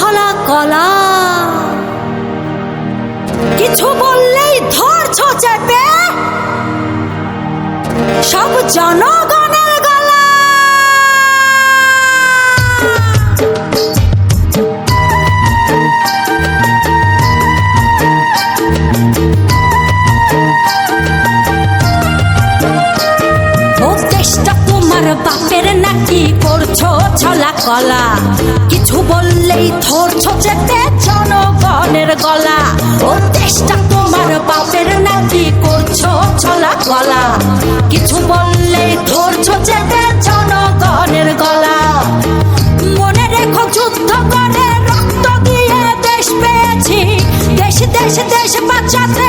ঢলা কলা। কিছু বললেই ধরছ চেপে সব জনগণ কিছু বললেই ধরছো যেতে জনগণের গলা। ও দেশটা তোমার বাপের নাকি করছ ছলা কলা কিছু বললেই ধরছো যেতে জনগণের গলা। মনে রেখো যুদ্ধ করে রক্ত দিয়ে দেশ পেয়েছি। দেশ দেশ দেশ বাঁচাতে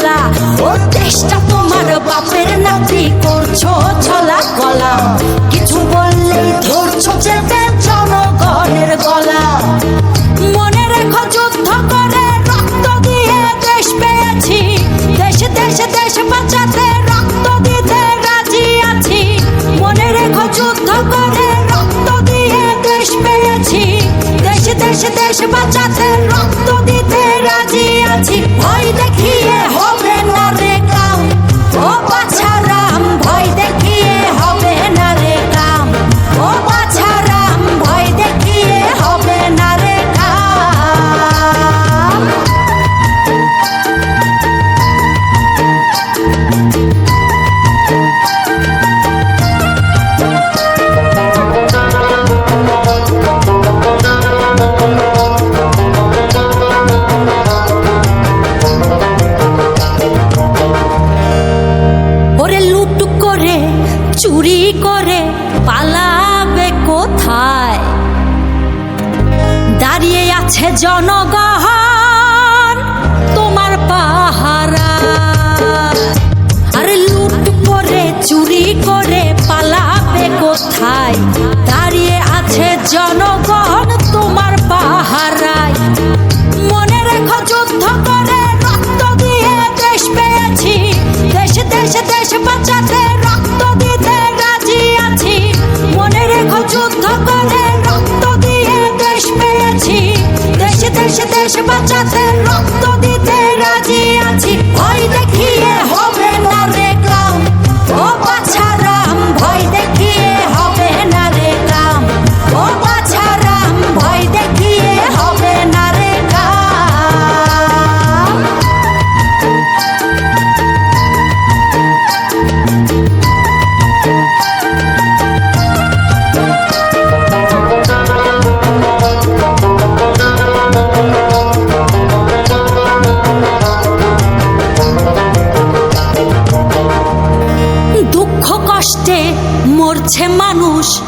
করে রক্ত দিয়ে দেশ পেয়েছি। দেশ দেশ দেশ বাঁচাতে রক্ত দিতে আছে জনগণ, তোমার পাহারা। আর লুট করে, চুরি করে পালাবে কোথায়? দাঁড়িয়ে আছে জনগণ, তোমার দেশ বাঁচাতে রক্ত দিতে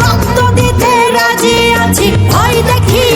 রক্ত দিতে রাজি আছি। ভয় দেখি